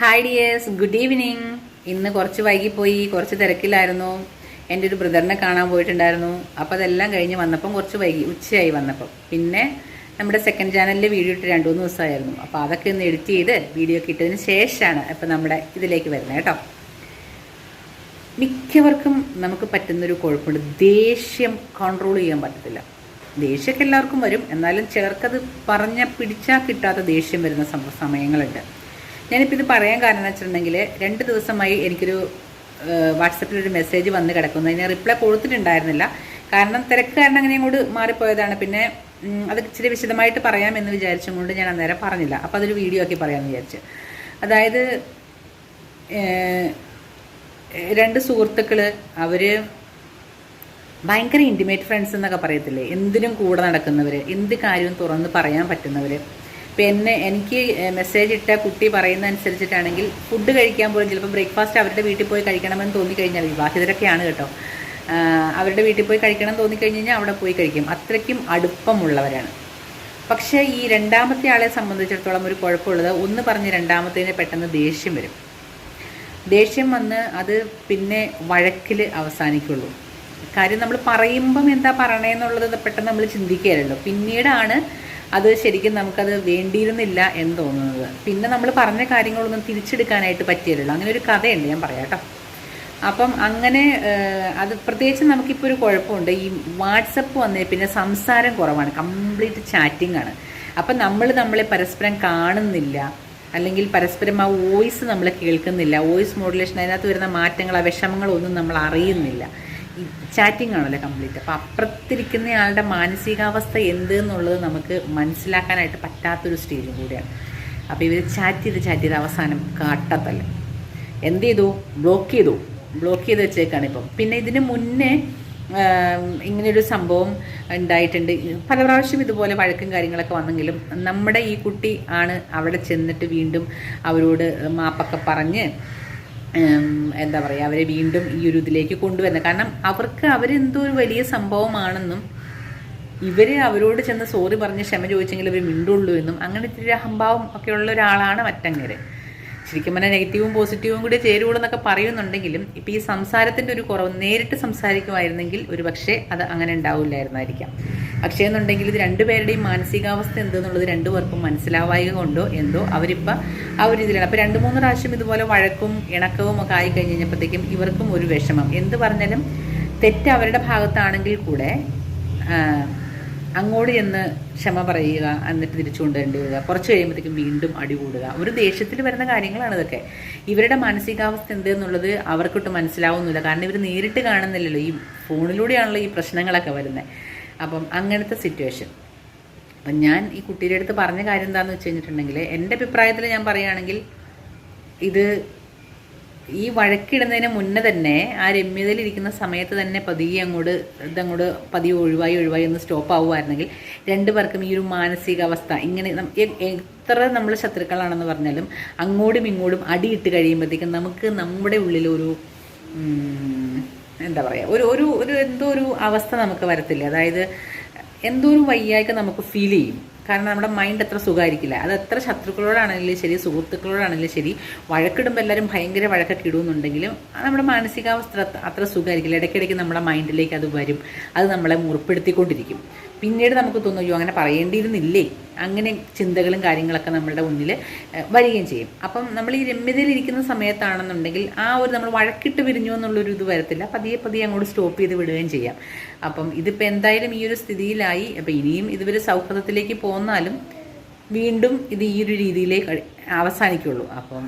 Hi dears good evening ഇന്ന് കുറച്ച് വൈകിപ്പോയി. കുറച്ച് തിരക്കിലായിരുന്നു. എന്റെ ഒരു ബ്രദറിനെ കാണാൻ പോയിട്ടുണ്ടായിരുന്നു. അപ്പോൾ അതെല്ലാം കഴിഞ്ഞ് വന്നപ്പം കുറച്ച് വൈകി ഉച്ചയായി വന്നപ്പം. പിന്നെ നമ്മുടെ സെക്കൻഡ് ചാനലിൽ വീഡിയോ ഇട്ട് രണ്ട് മൂന്ന് ദിവസമായിരുന്നു. അപ്പോൾ അതൊക്കെ ഒന്ന് എഡിറ്റ് ചെയ്ത് വീഡിയോ ഒക്കെ ഇട്ടതിന് ശേഷമാണ് ഇപ്പം നമ്മുടെ ഇതിലേക്ക് വരുന്നത് കേട്ടോ. മിക്കവർക്കും നമുക്ക് പറ്റുന്നൊരു കുഴപ്പമുണ്ട്. ദേഷ്യം കൺട്രോൾ ചെയ്യാൻ പറ്റത്തില്ല. ദേഷ്യമൊക്കെ എല്ലാവർക്കും വരും. എന്നാലും ചിലർക്കത് പറഞ്ഞ പിടിച്ചാൽ കിട്ടാത്ത ദേഷ്യം വരുന്ന സമയങ്ങളുണ്ട്. ഞാനിപ്പോൾ ഇത് പറയാൻ കാരണം എന്ന് വെച്ചിട്ടുണ്ടെങ്കിൽ രണ്ട് ദിവസമായി എനിക്കൊരു വാട്സപ്പിലൊരു മെസ്സേജ് വന്ന് കിടക്കുന്നു. അതിന് റിപ്ലൈ കൊടുത്തിട്ടുണ്ടായിരുന്നില്ല. കാരണം തിരക്ക് കാരണം അങ്ങനെ അങ്ങോട്ട് മാറിപ്പോയതാണ്. പിന്നെ അത് ഇച്ചിരി വിശദമായിട്ട് പറയാമെന്ന് വിചാരിച്ചും കൊണ്ട് ഞാൻ അന്നേരം പറഞ്ഞില്ല. അപ്പോൾ അതൊരു വീഡിയോ ആക്കി പറയാമെന്ന് വിചാരിച്ചു. അതായത് രണ്ട് സുഹൃത്തുക്കൾ അവർ ഭയങ്കര ഇന്റിമേറ്റ് ഫ്രണ്ട്സ് എന്നൊക്കെ പറയത്തില്ലേ? എന്തിനും കൂടെ നടക്കുന്നവർ എന്ത് കാര്യവും തുറന്ന് പറയാൻ പറ്റുന്നവർ ഇപ്പം എന്നെ എനിക്ക് മെസ്സേജ് ഇട്ട കുട്ടി പറയുന്ന അനുസരിച്ചിട്ടാണെങ്കിൽ ഫുഡ് കഴിക്കാൻ പോലും ചിലപ്പോൾ ബ്രേക്ക്ഫാസ്റ്റ് അവരുടെ വീട്ടിൽ പോയി കഴിക്കണമെന്ന് തോന്നിക്കഴിഞ്ഞാൽ വിവാഹിതരൊക്കെയാണ് കേട്ടോ. അവരുടെ വീട്ടിൽ പോയി കഴിക്കണം എന്ന് തോന്നിക്കഴിഞ്ഞ് കഴിഞ്ഞാൽ അവിടെ പോയി കഴിക്കും. അത്രയ്ക്കും അടുപ്പമുള്ളവരാണ്. പക്ഷേ ഈ രണ്ടാമത്തെ ആളെ സംബന്ധിച്ചിടത്തോളം ഒരു കുഴപ്പമുള്ളത് ഒന്ന് പറഞ്ഞ് രണ്ടാമത്തേനെ പെട്ടെന്ന് ദേഷ്യം വരും. ദേഷ്യം വന്ന് അത് പിന്നെ വഴക്കിൽ അവസാനിക്കുള്ളൂ. കാര്യം നമ്മൾ പറയുമ്പം എന്താ പറയണേന്നുള്ളത് പെട്ടെന്ന് നമ്മൾ ചിന്തിക്കുകയല്ലോ പിന്നീടാണ് അത് ശരിക്കും നമുക്കത് വേണ്ടിയിരുന്നില്ല എന്ന് തോന്നുന്നത്. പിന്നെ നമ്മൾ പറഞ്ഞ കാര്യങ്ങളൊന്നും തിരിച്ചെടുക്കാനായിട്ട് പറ്റിയല്ലോ അങ്ങനെ ഒരു കഥയുണ്ട് ഞാൻ പറയാം കേട്ടോ. അപ്പം അങ്ങനെ അത് പ്രത്യേകിച്ച് നമുക്കിപ്പോൾ ഒരു കുഴപ്പമുണ്ട്. ഈ വാട്സപ്പ് വന്നേ പിന്നെ സംസാരം കുറവാണ്. കംപ്ലീറ്റ് ചാറ്റിംഗ് ആണ് അപ്പം നമ്മൾ നമ്മളെ പരസ്പരം കാണുന്നില്ല. അല്ലെങ്കിൽ പരസ്പരം ആ വോയിസ് നമ്മൾ കേൾക്കുന്നില്ല. വോയിസ് മോഡുലേഷൻ അതിനകത്ത് വരുന്ന മാറ്റങ്ങൾ ആ വിഷമങ്ങളൊന്നും നമ്മൾ അറിയുന്നില്ല. ചാറ്റിംഗ് ആണല്ലോ കംപ്ലീറ്റ് അപ്പോൾ അപ്പുറത്തിരിക്കുന്ന ആളുടെ മാനസികാവസ്ഥ എന്ത് എന്നുള്ളത് നമുക്ക് മനസ്സിലാക്കാനായിട്ട് പറ്റാത്തൊരു സ്റ്റേജും കൂടിയാണ്. അപ്പോൾ ഇവർ ചാറ്റ് ചെയ്ത് ചാറ്റ് ചെയ്ത് അവസാനം കാട്ടത്തല്ല. എന്ത് ചെയ്തു? ബ്ലോക്ക് ചെയ്തു. ബ്ലോക്ക് ചെയ്ത് വെച്ചേക്കാണ് ഇപ്പം. പിന്നെ ഇതിന് മുന്നേ ഇങ്ങനെയൊരു സംഭവം ഉണ്ടായിട്ടുണ്ട്. പല പ്രാവശ്യം ഇതുപോലെ വഴക്കും കാര്യങ്ങളൊക്കെ വന്നെങ്കിലും നമ്മുടെ ഈ കുട്ടി ആണ് അവിടെ ചെന്നിട്ട് വീണ്ടും അവരോട് മാപ്പൊക്കെ പറഞ്ഞ് എന്താ പറയുക അവരെ വീണ്ടും ഈ ഒരു ഇതിലേക്ക് കൊണ്ടുവരുന്നത്. കാരണം അവർക്ക് അവരെന്തോ ഒരു വലിയ സംഭവമാണെന്നും ഇവർ അവരോട് ചെന്ന് സോറി പറഞ്ഞ് ക്ഷമ ചോദിച്ചെങ്കിൽ ഇവർ മിണ്ടുള്ളൂ എന്നും അങ്ങനെ ഇത്തിരി അഹംഭാവം ഒക്കെ ഉള്ള ഒരാളാണ് മറ്റങ്ങര്. ശരിക്കും പറഞ്ഞാൽ നെഗറ്റീവും പോസിറ്റീവും കൂടി ചേരുവുള്ളൂ എന്നൊക്കെ പറയുന്നുണ്ടെങ്കിലും ഇപ്പം ഈ സംസാരത്തിന്റെ ഒരു കുറവ് നേരിട്ട് സംസാരിക്കുമായിരുന്നെങ്കിൽ ഒരു പക്ഷേ അത് അങ്ങനെ ഉണ്ടാവില്ലായിരുന്നായിരിക്കാം. പക്ഷേ എന്നുണ്ടെങ്കിൽ ഇത് രണ്ടുപേരുടെയും മാനസികാവസ്ഥ എന്തെന്നുള്ളത് രണ്ടു പേർക്കും മനസ്സിലാവായക കൊണ്ടോ എന്തോ അവരിപ്പോൾ ആ ഒരു ഇതിലാണ്. അപ്പോൾ രണ്ട് മൂന്ന് പ്രാവശ്യം ഇതുപോലെ വഴക്കും ഇണക്കവും ഒക്കെ ആയി കഴിഞ്ഞ് കഴിഞ്ഞപ്പോഴത്തേക്കും ഇവർക്കും ഒരു വിഷമം. എന്ത് പറഞ്ഞാലും തെറ്റ് അവരുടെ ഭാഗത്താണെങ്കിൽ കൂടെ അങ്ങോട്ട് ചെന്ന് ക്ഷമ പറയുക എന്നിട്ട് തിരിച്ചു കൊണ്ടുവരേണ്ടി വരിക. കുറച്ച് കഴിയുമ്പോഴത്തേക്കും വീണ്ടും അടി കൂടുക. ഒരു ദേഷ്യത്തിൽ വരുന്ന കാര്യങ്ങളാണ് ഇതൊക്കെ. ഇവരുടെ മാനസികാവസ്ഥ എന്തെന്നുള്ളത് അവർക്കൊട്ട് മനസ്സിലാവുന്നില്ല. കാരണം ഇവർ നേരിട്ട് കാണുന്നില്ലല്ലോ. ഈ ഫോണിലൂടെയാണല്ലോ ഈ പ്രശ്നങ്ങളൊക്കെ വരുന്നത്. അപ്പം അങ്ങനത്തെ സിറ്റുവേഷൻ അപ്പം ഞാൻ ഈ കുട്ടിയുടെ അടുത്ത് പറഞ്ഞ കാര്യം എന്താണെന്ന് വെച്ച് കഴിഞ്ഞിട്ടുണ്ടെങ്കിൽ എന്റെ അഭിപ്രായത്തിൽ ഞാൻ പറയുകയാണെങ്കിൽ ഇത് ഈ വഴക്കിടുന്നതിന് മുന്നേ തന്നെ ആ രമ്യതയിലിരിക്കുന്ന സമയത്ത് തന്നെ പതിയെ അങ്ങോട്ട് ഇതങ്ങോട്ട് പതിയെ ഒഴിവായി ഒഴിവായി ഒന്ന് സ്റ്റോപ്പ് ആവുമായിരുന്നെങ്കിൽ രണ്ടു പേർക്കും ഈ ഒരു മാനസികാവസ്ഥ ഇങ്ങനെ എത്ര നമ്മൾ ശത്രുക്കളാണെന്ന് പറഞ്ഞാലും അങ്ങോട്ടും ഇങ്ങോട്ടും അടിയിട്ട് കഴിയുമ്പോഴത്തേക്കും നമുക്ക് നമ്മുടെ ഉള്ളിലൊരു എന്താ പറയുക ഒരു ഒരു ഒരു എന്തോ ഒരു അവസ്ഥ നമുക്ക് വരത്തില്ല. അതായത് എന്തോ ഒരു വയ്യായ്ക നമുക്ക് ഫീൽ ചെയ്യും. കാരണം നമ്മുടെ മൈൻഡ് അത്ര സുഖമായിരിക്കില്ല അത് എത്ര ശത്രുക്കളോടാണെങ്കിലും ശരി സുഹൃത്തുക്കളോടാണെങ്കിലും ശരി വഴക്കിടുമ്പോൾ എല്ലാവരും ഭയങ്കര വഴക്കൊക്കെ ഇടുമെന്നുണ്ടെങ്കിലും നമ്മുടെ മാനസികാവസ്ഥ അത്ര സുഖമായിരിക്കില്ല ഇടയ്ക്കിടയ്ക്ക് നമ്മുടെ മൈൻഡിലേക്ക് അത് വരും. അത് നമ്മളെ മുറിപ്പെടുത്തിക്കൊണ്ടിരിക്കും. പിന്നീട് നമുക്ക് തോന്നും അയ്യോ അങ്ങനെ പറയേണ്ടിയിരുന്നില്ലേ? അങ്ങനെ ചിന്തകളും കാര്യങ്ങളൊക്കെ നമ്മളുടെ മുന്നിൽ വരികയും ചെയ്യും. അപ്പം നമ്മൾ ഈ രമ്യതയിലിരിക്കുന്ന സമയത്താണെന്നുണ്ടെങ്കിൽ ആ ഒരു നമ്മൾ വഴക്കിട്ട് പിരിഞ്ഞു എന്നുള്ളൊരു ഇത് വരത്തില്ല. പതിയെ പതിയെ അങ്ങോട്ട് സ്റ്റോപ്പ് ചെയ്ത് വിടുകയും ചെയ്യാം. അപ്പം ഇതിപ്പോൾ എന്തായാലും ഈ ഒരു സ്ഥിതിയിലായി. അപ്പം ഇനിയും ഇതുവരെ സൗഹൃദത്തിലേക്ക് പോന്നാലും വീണ്ടും ഇത് ഈ ഒരു രീതിയിലേ അവസാനിക്കുള്ളൂ. അപ്പം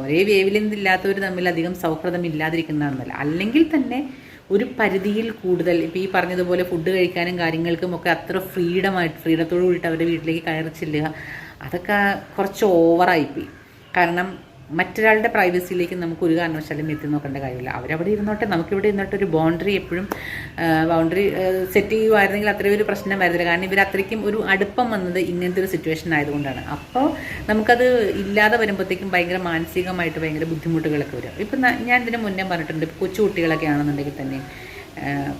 ഒരേ വേവിലെന്തില്ലാത്തവർ തമ്മിൽ അധികം സൗഹൃദം ഇല്ലാതിരിക്കുന്നതാണെന്നല്ല. അല്ലെങ്കിൽ തന്നെ ഒരു പരിധിയിൽ കൂടുതൽ ഇപ്പം ഈ പറഞ്ഞതുപോലെ ഫുഡ് കഴിക്കാനും കാര്യങ്ങൾക്കും ഒക്കെ അത്ര ഫ്രീഡമായിട്ട് ഫ്രീഡത്തോട് കൂടിയിട്ട് അവരുടെ വീട്ടിലേക്ക് കയറി ചെല്ലുക അതൊക്കെ കുറച്ച് ഓവറായിപ്പോയി കാരണം മറ്റൊരാളുടെ പ്രൈവസിയിലേക്ക് നമുക്ക് ഒരു കാരണവശാലും എത്തി നോക്കേണ്ട കാര്യമില്ല. അവരവിടെ ഇരുന്നോട്ടെ നമുക്കിവിടെ ഇരുന്നോട്ടെ ഒരു ബൗണ്ടറി എപ്പോഴും ബൗണ്ടറി സെറ്റ് ചെയ്യുമായിരുന്നെങ്കിൽ അത്രയും ഒരു പ്രശ്നം വരുന്നില്ല. കാരണം ഇവർ അത്രയ്ക്കും ഒരു അടുപ്പം വന്നത് ഇങ്ങനത്തെ ഒരു സിറ്റുവേഷൻ ആയതുകൊണ്ടാണ്. അപ്പോൾ നമുക്കത് ഇല്ലാതെ വരുമ്പോഴത്തേക്കും ഭയങ്കര മാനസികമായിട്ട് ഭയങ്കര ബുദ്ധിമുട്ടുകളൊക്കെ വരും. ഇപ്പം ഞാൻ ഇതിന് മുന്നേ പറഞ്ഞിട്ടുണ്ട് കൊച്ചു കുട്ടികളൊക്കെ ആണെന്നുണ്ടെങ്കിൽ തന്നെ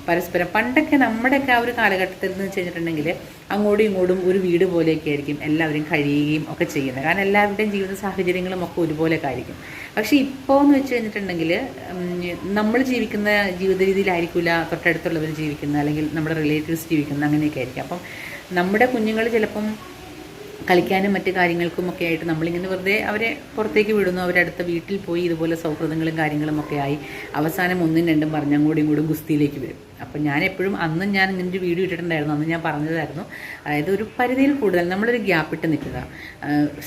പരസ്പരം പണ്ടൊക്കെ നമ്മുടെയൊക്കെ ആ ഒരു കാലഘട്ടത്തിൽ എന്ന് വെച്ച് കഴിഞ്ഞിട്ടുണ്ടെങ്കിൽ അങ്ങോട്ടും ഇങ്ങോട്ടും ഒരു വീട് പോലെയൊക്കെ ആയിരിക്കും എല്ലാവരും കഴിയുകയും ഒക്കെ ചെയ്യുന്നത്. കാരണം എല്ലാവരുടെയും ജീവിത സാഹചര്യങ്ങളും ഒക്കെ ഒരുപോലെയൊക്കെ ആയിരിക്കും. പക്ഷേ ഇപ്പോൾ എന്ന് വെച്ച് കഴിഞ്ഞിട്ടുണ്ടെങ്കിൽ നമ്മൾ ജീവിക്കുന്ന ജീവിത രീതിയിലായിരിക്കില്ല തൊട്ടടുത്തുള്ളവർ ജീവിക്കുന്നത് അല്ലെങ്കിൽ നമ്മുടെ റിലേറ്റീവ്സ് ജീവിക്കുന്നത് അങ്ങനെയൊക്കെ ആയിരിക്കും. അപ്പം നമ്മുടെ കുഞ്ഞുങ്ങൾ ചിലപ്പം കളിക്കാനും മറ്റു കാര്യങ്ങൾക്കും ഒക്കെ ആയിട്ട് നമ്മളിങ്ങനെ വെറുതെ അവരെ പുറത്തേക്ക് വിടുന്നു അവരടുത്ത വീട്ടിൽ പോയി ഇതുപോലെ സൗഹൃദങ്ങളും കാര്യങ്ങളും ഒക്കെ ആയി അവസാനം ഒന്നും രണ്ടും പറഞ്ഞ് അങ്ങോട്ടും ഇങ്ങോട്ടും ഗുസ്തിയിലേക്ക് വരും. അപ്പം ഞാൻ എപ്പോഴും അന്നും ഞാൻ ഇങ്ങനെ ഒരു വീഡിയോ ഇട്ടിട്ടുണ്ടായിരുന്നു അന്ന് ഞാൻ പറഞ്ഞതായിരുന്നു. അതായത് ഒരു പരിധിയിൽ കൂടുതൽ നമ്മളൊരു ഗ്യാപ്പ് ഇട്ട് നിൽക്കുക.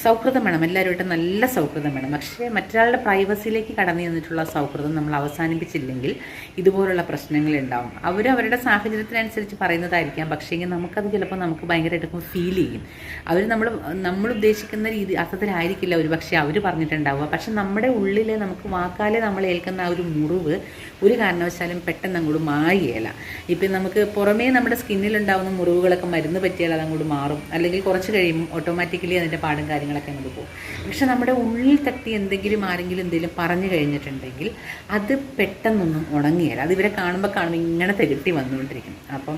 സൗഹൃദം വേണം എല്ലാവരുമായിട്ട് നല്ല സൗഹൃദം വേണം. പക്ഷേ മറ്റൊരാളുടെ പ്രൈവസിയിലേക്ക് കടന്നു ചെന്നിട്ടുള്ള സൗഹൃദം നമ്മൾ അവസാനിപ്പിച്ചില്ലെങ്കിൽ ഇതുപോലുള്ള പ്രശ്നങ്ങൾ ഉണ്ടാവും. അവർ അവരുടെ സാഹചര്യത്തിനനുസരിച്ച് പറയുന്നതായിരിക്കാം. പക്ഷേങ്കിൽ നമുക്കത് ചിലപ്പോൾ നമുക്ക് ഭയങ്കരമായിട്ട് ഫീൽ ചെയ്യും. അവർ നമ്മൾ നമ്മൾ ഉദ്ദേശിക്കുന്ന രീതി അർത്ഥത്തിലായിരിക്കില്ല ഒരു പക്ഷേ അവർ പറഞ്ഞിട്ടുണ്ടാവുക. പക്ഷെ നമ്മുടെ ഉള്ളിൽ നമുക്ക് വാക്കാലെ നമ്മൾ ഏൽക്കുന്ന ആ ഒരു മുറിവ് ഒരു കാരണവശാലും പെട്ടെന്ന് അങ്ങോട്ട് മാറിയേല ഇപ്പം നമുക്ക് പുറമേ നമ്മുടെ സ്കിന്നിലുണ്ടാവുന്ന മുറിവുകളൊക്കെ മരുന്ന് പറ്റിയാൽ അതങ്ങോട്ട് മാറും. അല്ലെങ്കിൽ കുറച്ച് കഴിയുമ്പോൾ ഓട്ടോമാറ്റിക്കലി അതിന്റെ പാടും കാര്യങ്ങളൊക്കെ അങ്ങോട്ട് പോകും. പക്ഷെ നമ്മുടെ ഉള്ളിൽ തട്ടി എന്തെങ്കിലും ആരെങ്കിലും എന്തെങ്കിലും പറഞ്ഞു കഴിഞ്ഞിട്ടുണ്ടെങ്കിൽ അത് പെട്ടെന്നൊന്നും ഉണങ്ങിയല്ല. അത് ഇവരെ കാണുമ്പോൾ കാണുമ്പോൾ ഇങ്ങനെ തികട്ടി വന്നുകൊണ്ടിരിക്കും. അപ്പം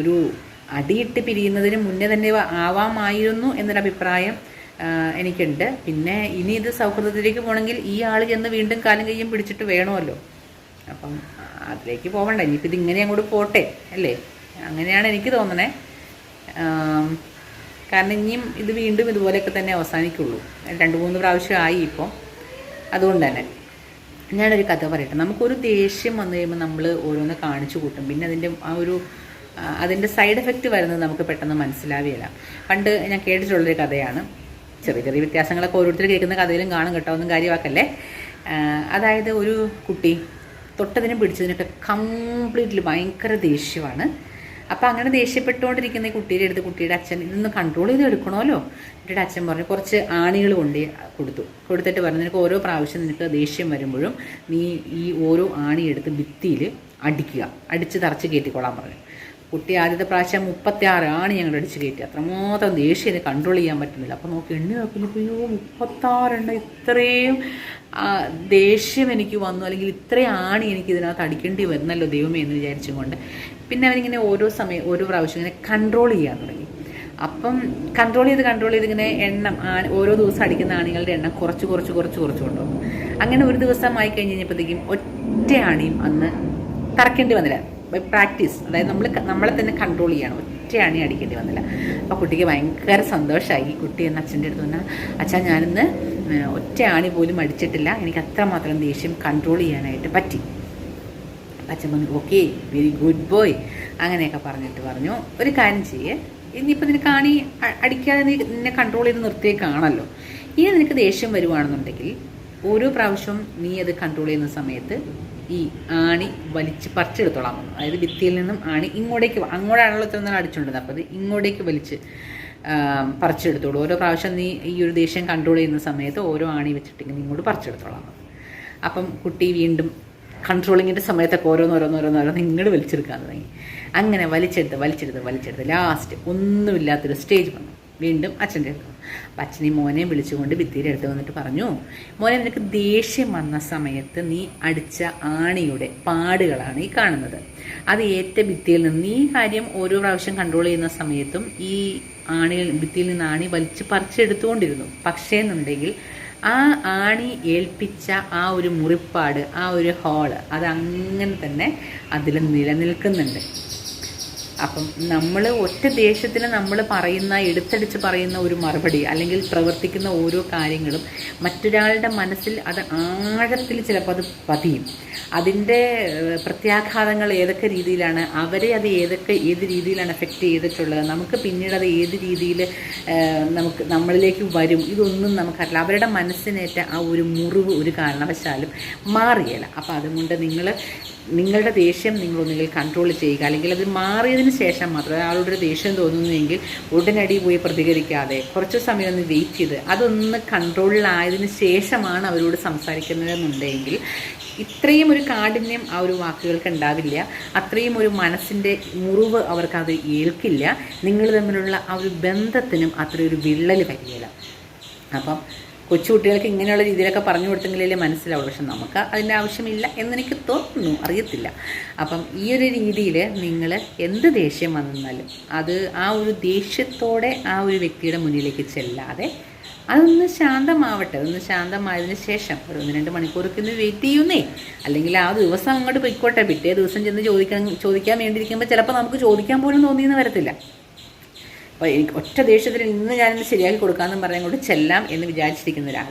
ഒരു അടിയിട്ട് പിരിയുന്നതിന് മുന്നേ തന്നെ ആവാമായിരുന്നു എന്നൊരു അഭിപ്രായം എനിക്കുണ്ട്. പിന്നെ ഇനി ഇത് സൗഹൃദത്തിലേക്ക് പോകണമെങ്കിൽ ഈ ആൾ ചെന്ന് വീണ്ടും കാലും കയ്യും പിടിച്ചിട്ട് വേണമല്ലോ. അപ്പം അതിലേക്ക് പോകണ്ട ഇനിയിപ്പോൾ ഇതിങ്ങനെ അങ്ങോട്ട് പോട്ടെ അല്ലേ? അങ്ങനെയാണ് എനിക്ക് തോന്നണേ. കാരണം ഇനിയും ഇത് വീണ്ടും ഇതുപോലെയൊക്കെ തന്നെ അവസാനിക്കുള്ളൂ. രണ്ട് മൂന്ന് പ്രാവശ്യം ആയി ഇപ്പോൾ അതുകൊണ്ട് തന്നെ ഞാനൊരു കഥ പറയട്ടെ. നമുക്കൊരു ദേഷ്യം വന്നു കഴിയുമ്പോൾ നമ്മൾ ഓരോന്ന് കാണിച്ചു കൂട്ടും. പിന്നെ അതിന്റെ ആ ഒരു അതിന്റെ സൈഡ് എഫക്റ്റ് വരുന്നത് നമുക്ക് പെട്ടെന്ന് മനസ്സിലാവുകയില്ല പണ്ട് ഞാൻ കേട്ടിട്ടുള്ളൊരു കഥയാണ്. ചെറിയ ചെറിയ വ്യത്യാസങ്ങളൊക്കെ ഓരോരുത്തർ കേൾക്കുന്ന കഥയിലും കാണും കേട്ടോ ഒന്നും കാര്യമാക്കല്ലേ? അതായത് ഒരു കുട്ടി തൊട്ടതിനും പിടിച്ചതിനൊക്കെ കംപ്ലീറ്റ്ലി ഭയങ്കര ദേഷ്യമാണ്. അപ്പോൾ അങ്ങനെ ദേഷ്യപ്പെട്ടുകൊണ്ടിരിക്കുന്ന ഈ കുട്ടിയുടെ അടുത്ത് കുട്ടിയുടെ അച്ഛൻ ഇതൊന്ന് കൺട്രോൾ ചെയ്ത് എടുക്കണമല്ലോ? കുട്ടിയുടെ അച്ഛൻ പറഞ്ഞു കുറച്ച് ആണികൾ കൊണ്ട് കൊടുത്തു. കൊടുത്തിട്ട് പറഞ്ഞു നിനക്ക് ഓരോ പ്രാവശ്യം നിനക്ക് ദേഷ്യം വരുമ്പോഴും നീ ഈ ഓരോ ആണി എടുത്ത് ഭിത്തിയിൽ അടിക്കുക അടിച്ച് തറച്ച് കയറ്റിക്കൊള്ളാൻ പറഞ്ഞു. കുട്ടി ആദ്യത്തെ പ്രാവശ്യം മുപ്പത്തി ആറ് ആണ് ഞങ്ങൾ അടിച്ച് കയറ്റി അത്രമാത്രം ദേഷ്യം ഇത് കൺട്രോൾ ചെയ്യാൻ പറ്റുന്നില്ല. അപ്പോൾ നോക്കി എണ്ണി നോക്കിയപ്പോൾ അയ്യോ മുപ്പത്താറെണ്ണം. ഇത്രയും ദേഷ്യം എനിക്ക് വന്നു. അല്ലെങ്കിൽ ഇത്രയും ആണി എനിക്ക് ഇതിനകത്ത് അടിക്കേണ്ടി വരുന്നല്ലോ ദൈവമേ എന്ന് വിചാരിച്ചും കൊണ്ട് പിന്നെ അവനിങ്ങനെ ഓരോ സമയം ഓരോ പ്രാവശ്യം ഇങ്ങനെ കൺട്രോൾ ചെയ്യാൻ തുടങ്ങി. അപ്പം കൺട്രോൾ ചെയ്ത് കൺട്രോൾ ചെയ്ത് ഇങ്ങനെ എണ്ണം ഓരോ ദിവസം അടിക്കുന്ന ആണികളുടെ എണ്ണം കുറച്ച് കുറച്ച് കുറച്ച് കുറച്ച് കൊണ്ടുപോകും അങ്ങനെ ഒരു ദിവസമായി കഴിഞ്ഞ് കഴിഞ്ഞപ്പോഴത്തേക്കും ഒറ്റ ആണിയും അന്ന് കറക്കേണ്ടി വന്നില്ല. ബൈ പ്രാക്ടീസ് അതായത് നമ്മൾ നമ്മളെ തന്നെ കൺട്രോൾ ചെയ്യണം. ഒറ്റയാണി അടിക്കേണ്ടി വന്നില്ല. അപ്പോൾ കുട്ടിക്ക് ഭയങ്കര സന്തോഷമായി കുട്ടി എന്ന അച്ഛന്റെ അടുത്ത് പറഞ്ഞാൽ അച്ഛാ ഞാനിന്ന് ഒറ്റയാണി പോലും അടിച്ചിട്ടില്ല. എനിക്ക് അത്രമാത്രം ദേഷ്യം കൺട്രോൾ ചെയ്യാനായിട്ട് പറ്റി. അച്ഛൻ പറഞ്ഞു ഓക്കെ വെരി ഗുഡ് ബോയ് അങ്ങനെയൊക്കെ പറഞ്ഞിട്ട് പറഞ്ഞു. ഒരു കാര്യം ചെയ്യേ. ഇനിയിപ്പോൾ നിനക്ക് ആണി അടിക്കാതെ നീ നിന്നെ കൺട്രോൾ ചെയ്ത് നിർത്തിയേക്കാണല്ലോ. ഇനി നിനക്ക് ദേഷ്യം വരുവാണെന്നുണ്ടെങ്കിൽ ഓരോ പ്രാവശ്യവും നീ അത് കൺട്രോൾ ചെയ്യുന്ന സമയത്ത് ഈ ആണി വലിച്ച് പറിച്ചെടുത്തോളാം. പറഞ്ഞു അതായത് ഭിത്തിയിൽ നിന്നും ആണി ഇങ്ങോട്ടേക്ക് അങ്ങോട്ടാണല്ലോ ഇത്ര നേരം അടിച്ചുകൊണ്ടിരുന്നത് അപ്പോൾ അത് ഇങ്ങോട്ടേക്ക് വലിച്ച് പറിച്ചെടുത്തോളൂ. ഓരോ പ്രാവശ്യം നീ ഈ ഒരു ദേഷ്യം കൺട്രോൾ ചെയ്യുന്ന സമയത്ത് ഓരോ ആണി വെച്ചിട്ടെങ്കിൽ നീ ഇങ്ങോട്ട് പറിച്ചെടുത്തോളാം. അപ്പം കുട്ടി വീണ്ടും കൺട്രോളിങ്ങിന്റെ സമയത്തൊക്കെ ഓരോന്നോരോന്നോരോന്നോരോന്ന് ഇങ്ങോട്ട് വലിച്ചെടുക്കാൻ തുടങ്ങി. അങ്ങനെ വലിച്ചെടുത്ത് വലിച്ചെടുത്ത് വലിച്ചെടുത്ത്. ലാസ്റ്റ് ഒന്നുമില്ലാത്തൊരു സ്റ്റേജ് വന്നു. വീണ്ടും അച്ഛന്റെ അടുത്ത് അപ്പം അച്ഛനെയും മോനെയും വിളിച്ചുകൊണ്ട് ഭിത്തിയുടെ അടുത്ത് വന്നിട്ട് പറഞ്ഞു മോനെ നിനക്ക് ദേഷ്യം വന്ന സമയത്ത് നീ അടിച്ച ആണിയുടെ പാടുകളാണ് ഈ കാണുന്നത്. അത് ഏറ്റ ഭിത്തിയിൽ നിന്ന് ഈ കാര്യം ഓരോ പ്രാവശ്യം കൺട്രോൾ ചെയ്യുന്ന സമയത്തും ഈ ആണി ഭിത്തിയിൽ നിന്ന് ആണി വലിച്ച് പറിച്ചെടുത്തുകൊണ്ടിരുന്നു. പക്ഷേ എന്നുണ്ടെങ്കിൽ ആ ആണി ഏൽപ്പിച്ച ആ ഒരു മുറിപ്പാട് ആ ഒരു ഹോൾ അത് അങ്ങനെ തന്നെ അതിൽ നിലനിൽക്കുന്നുണ്ട്. അപ്പം നമ്മൾ ഒറ്റ ദേഷ്യത്തിന് നമ്മൾ പറയുന്ന എടുത്തടിച്ച് പറയുന്ന ഒരു മറുപടി അല്ലെങ്കിൽ പ്രവർത്തിക്കുന്ന ഓരോ കാര്യങ്ങളും മറ്റൊരാളുടെ മനസ്സിൽ അത് ആഴത്തിൽ ചിലപ്പോൾ അത് പതിയും. അതിന്റെ പ്രത്യാഘാതങ്ങൾ ഏതൊക്കെ രീതിയിലാണ് അവരെ അത് ഏതൊക്കെ ഏത് രീതിയിലാണ് എഫക്റ്റ് ചെയ്തിട്ടുള്ളത് നമുക്ക് പിന്നീട് അത് ഏത് രീതിയിൽ നമുക്ക് നമ്മളിലേക്ക് വരും ഇതൊന്നും നമുക്കറിയില്ല. അവരുടെ മനസ്സിനേറ്റ ആ ഒരു മുറിവ് ഒരു കാരണവശാലും മാറിയല്ല അപ്പോൾ അതുകൊണ്ട് നിങ്ങൾ നിങ്ങളുടെ ദേഷ്യം നിങ്ങളൊന്നുകിൽ കൺട്രോൾ ചെയ്യുക അല്ലെങ്കിൽ അത് മാറിയതിന് ശേഷം മാത്രമേ ഒരാളോട് ഒരു ദേഷ്യം തോന്നുന്നുവെങ്കിൽ ഉടനടി പോയി പ്രതികരിക്കാതെ കുറച്ച് സമയം ഒന്ന് വെയിറ്റ് ചെയ്ത് അതൊന്ന് കൺട്രോളിലായതിന് ശേഷമാണ് അവരോട് സംസാരിക്കുന്നതെന്നുണ്ടെങ്കിൽ ഇത്രയും ഒരു കാഠിന്യം ആ ഒരു വാക്കുകൾക്ക് ഉണ്ടാവില്ല. അത്രയും ഒരു മനസ്സിന്റെ മുറിവ് അവർക്കത് ഏൽക്കില്ല. നിങ്ങൾ തമ്മിലുള്ള ആ ഒരു ബന്ധത്തിനും അത്രയൊരു വിള്ളൽ വരികയില്ല അപ്പം കൊച്ചുകുട്ടികൾക്ക് ഇങ്ങനെയുള്ള രീതിയിലൊക്കെ പറഞ്ഞു കൊടുത്തെങ്കിലേ മനസ്സിലാവുള്ളൂ. പക്ഷെ നമുക്ക് അതിന്റെ ആവശ്യമില്ല എന്നെനിക്ക് തോന്നുന്നു. അറിയത്തില്ല. അപ്പം ഈ ഒരു രീതിയിൽ നിങ്ങൾ എന്ത് ദേഷ്യം വന്നാലും അത് ആ ഒരു ദേഷ്യത്തോടെ ആ ഒരു വ്യക്തിയുടെ മുന്നിലേക്ക് ചെല്ലാതെ അതൊന്ന് ശാന്തമാവട്ടെ. അതൊന്ന് ശാന്തമായതിനു ശേഷം ഒരു ഒന്ന് രണ്ട് മണിക്കൂറൊക്കെ ഒന്ന് വെയിറ്റ് ചെയ്യുന്നേ. അല്ലെങ്കിൽ ആ ദിവസം അങ്ങോട്ട് പൊയ്ക്കോട്ടെ. പിറ്റേ ദിവസം ചെന്ന് ചോദിക്കാൻ ചോദിക്കാൻ വേണ്ടിയിരിക്കുമ്പോൾ ചിലപ്പോൾ നമുക്ക് ചോദിക്കാൻ പോലും തോന്നിയെന്ന് വരത്തില്ല. അപ്പോൾ എനിക്ക് ഒറ്റ ദേഷ്യത്തിൽ ഇന്ന് ഞാനിത് ശരിയാക്കി കൊടുക്കാമെന്നും പറഞ്ഞാൽ കൊണ്ട് ചെല്ലാം എന്ന് വിചാരിച്ചിരിക്കുന്ന ഒരാൾ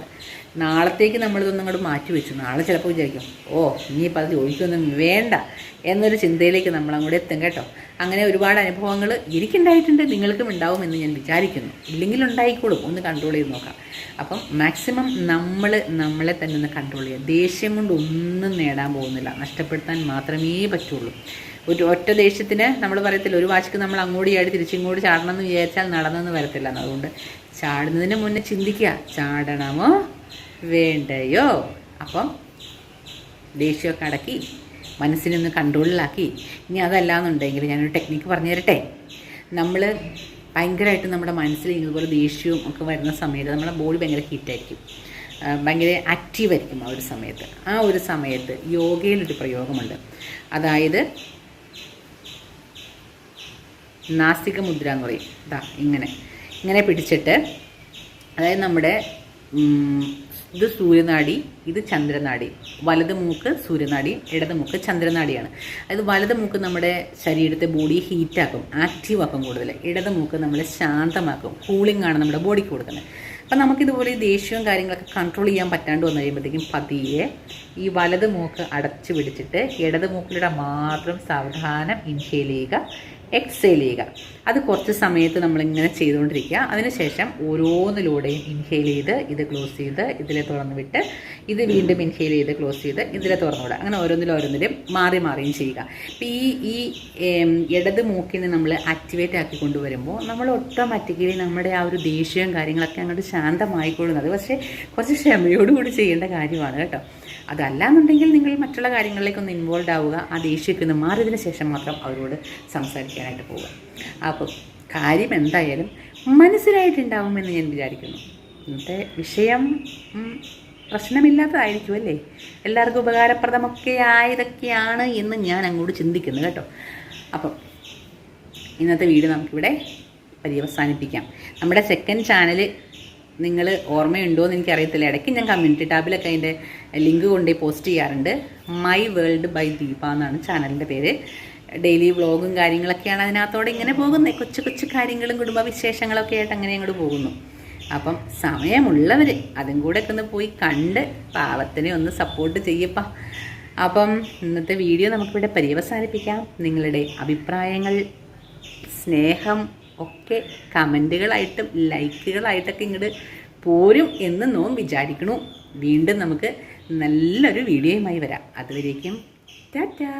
നാളത്തേക്ക് നമ്മളിതൊന്നും അങ്ങോട്ട് മാറ്റി വെച്ചു. നാളെ ചിലപ്പോൾ വിചാരിക്കും ഓ ഇനിയിപ്പോൾ അത് ചോദിക്കൊന്നും വേണ്ട എന്നൊരു ചിന്തയിലേക്ക് നമ്മൾ അങ്ങോട്ട് എത്തും കേട്ടോ. അങ്ങനെ ഒരുപാട് അനുഭവങ്ങൾ എനിക്കുണ്ടായിട്ടുണ്ട് നിങ്ങൾക്കും ഉണ്ടാവും എന്ന് ഞാൻ വിചാരിക്കുന്നു. ഇല്ലെങ്കിൽ ഉണ്ടായിക്കോളും. ഒന്ന് കൺട്രോൾ ചെയ്ത് നോക്കാം. അപ്പം മാക്സിമം നമ്മൾ നമ്മളെ തന്നെ ഒന്ന് കൺട്രോൾ ചെയ്യുക. ദേഷ്യം കൊണ്ട് ഒന്നും നേടാൻ പോകുന്നില്ല. നഷ്ടപ്പെടുത്താൻ മാത്രമേ പറ്റുള്ളൂ. ഒരു ഒറ്റ ദേഷ്യത്തിന് നമ്മൾ പറയത്തില്ല ഒരു വാശിക്ക് നമ്മൾ അങ്ങോട്ട് ചാടി തിരിച്ചിങ്ങോട്ട് ചാടണം എന്ന് വിചാരിച്ചാൽ നടന്നെന്ന് വരത്തില്ല അതുകൊണ്ട് ചാടുന്നതിന് മുന്നേ ചിന്തിക്കുക ചാടണമോ വേണ്ടയോ? അപ്പം ദേഷ്യമൊക്കെ അടക്കി മനസ്സിനൊന്ന് കൺട്രോളിലാക്കി. ഇനി അതല്ലാന്നുണ്ടെങ്കിൽ ഞാനൊരു ടെക്നിക്ക് പറഞ്ഞു തരട്ടെ നമ്മൾ ഭയങ്കരമായിട്ട് നമ്മുടെ മനസ്സിൽ ഇതുപോലെ ദേഷ്യവും ഒക്കെ വരുന്ന സമയത്ത് നമ്മുടെ ബോഡി ഭയങ്കര ഹീറ്റായിരിക്കും ഭയങ്കര ആക്റ്റീവായിരിക്കും ആ ഒരു സമയത്ത്. ആ ഒരു സമയത്ത് യോഗയിലൊരു പ്രയോഗമുണ്ട്. അതായത് നാസ്തിക മുദ്ര എന്ന് പറയും ഇതാ ഇങ്ങനെ. ഇങ്ങനെ പിടിച്ചിട്ട് അതായത് നമ്മുടെ ഇത് സൂര്യനാടി ഇത് ചന്ദ്രനാടി. വലത് മൂക്ക് സൂര്യനാടി ഇടത് മൂക്ക് ചന്ദ്രനാടിയാണ്. അതായത് വലത് മൂക്ക് നമ്മുടെ ശരീരത്തെ ബോഡി ഹീറ്റാക്കും ആക്റ്റീവ് ആക്കും കൂടുതൽ. ഇടത് മൂക്ക് നമ്മളെ ശാന്തമാക്കും കൂളിംഗ് ആണ് നമ്മുടെ ബോഡിക്ക് കൊടുക്കുന്നത്. അപ്പം നമുക്കിതുപോലെ ഈ ദേഷ്യവും കാര്യങ്ങളൊക്കെ കൺട്രോൾ ചെയ്യാൻ പറ്റാണ്ട് വന്നു കഴിയുമ്പോഴത്തേക്കും പതിയെ ഈ വലത് മൂക്ക് അടച്ചു പിടിച്ചിട്ട് ഇടത് മൂക്കിലൂടെ മാത്രം സാവധാനം ഇൻഹേൽ ചെയ്യുക. എക്സേൽ ചെയ്യുക. അത് കുറച്ച് സമയത്ത് നമ്മളിങ്ങനെ ചെയ്തുകൊണ്ടിരിക്കുക. അതിനുശേഷം ഓരോന്നിലൂടെയും ഇൻഹെയിൽ ചെയ്ത് ഇത് ക്ലോസ് ചെയ്ത് ഇതിലെ തുറന്ന് വിട്ട് ഇത് വീണ്ടും ഇൻഹെയിൽ ചെയ്ത് ക്ലോസ് ചെയ്ത് ഇതിലെ തുറന്നു വിടുക അങ്ങനെ ഓരോന്നിലും ഓരോന്നിലും മാറി മാറിയും ചെയ്യുക. അപ്പം ഈ ഈ ഇടത് മൂക്കിനെ നമ്മൾ ആക്ടിവേറ്റ് ആക്കി കൊണ്ടുവരുമ്പോൾ നമ്മൾ ഓട്ടോമാറ്റിക്കലി നമ്മുടെ ആ ഒരു ദേഷ്യവും കാര്യങ്ങളൊക്കെ അങ്ങോട്ട് ശാന്തമായിക്കൊള്ളുന്നത്. പക്ഷേ കുറച്ച് ക്ഷമയോടുകൂടി ചെയ്യേണ്ട കാര്യമാണ് കേട്ടോ. അതല്ലാന്നുണ്ടെങ്കിൽ നിങ്ങൾ മറ്റുള്ള കാര്യങ്ങളിലേക്കൊന്ന് ഇൻവോൾവ് ആവുക ആ ദേഷ്യമൊക്കെ ഒന്ന് മാറിയതിന് ശേഷം മാത്രം അവരോട് സംസാരിക്കാനായിട്ട് പോവുക. അപ്പോൾ കാര്യം എന്തായാലും മനസ്സിലായിട്ടുണ്ടാവുമെന്ന് ഞാൻ വിചാരിക്കുന്നു. ഇന്നത്തെ വിഷയം പ്രശ്നമില്ലാത്തതായിരിക്കും അല്ലേ എല്ലാവർക്കും ഉപകാരപ്രദമൊക്കെ ആയതൊക്കെയാണ് എന്ന് ഞാൻ അങ്ങോട്ട് ചിന്തിക്കുന്നു കേട്ടോ. അപ്പം ഇന്നത്തെ വീഡിയോ നമുക്കിവിടെ പര്യവസാനിപ്പിക്കാം. നമ്മുടെ സെക്കൻഡ് ചാനൽ നിങ്ങൾ ഓർമ്മയുണ്ടോ എന്ന് എനിക്കറിയത്തില്ല. ഇടയ്ക്ക് ഞാൻ കമ്മ്യൂണിറ്റി ടാബിലൊക്കെ അതിന്റെ ലിങ്ക് കൊണ്ടുപോയി പോസ്റ്റ് ചെയ്യാറുണ്ട്. മൈ വേൾഡ് ബൈ ദീപ എന്നാണ് ചാനലിന്റെ പേര്. ഡെയിലി വ്ളോഗും കാര്യങ്ങളൊക്കെയാണ് അതിനകത്തോടെ ഇങ്ങനെ പോകുന്നത്. കൊച്ചു കൊച്ചു കാര്യങ്ങളും കുടുംബവിശേഷങ്ങളൊക്കെ ആയിട്ട് അങ്ങനെ അങ്ങോട്ട് പോകുന്നു. അപ്പം സമയമുള്ളവർ അതും കൂടെ ഒക്കെ ഒന്ന് പോയി കണ്ട് പാവത്തിനെ ഒന്ന് സപ്പോർട്ട് ചെയ്യപ്പ. അപ്പം ഇന്നത്തെ വീഡിയോ നമുക്കിവിടെ പര്യവസാനിപ്പിക്കാം. നിങ്ങളുടെ അഭിപ്രായങ്ങൾ സ്നേഹം ഒക്കെ കമന്റുകളായിട്ടും ലൈക്കുകളായിട്ടൊക്കെ ഇങ്ങോട്ട് പോരും എന്ന് നോം വിചാരിക്കണു. വീണ്ടും നമുക്ക് നല്ലൊരു വീഡിയോയുമായി വരാം. അതുവരേക്കും ടാറ്റാ.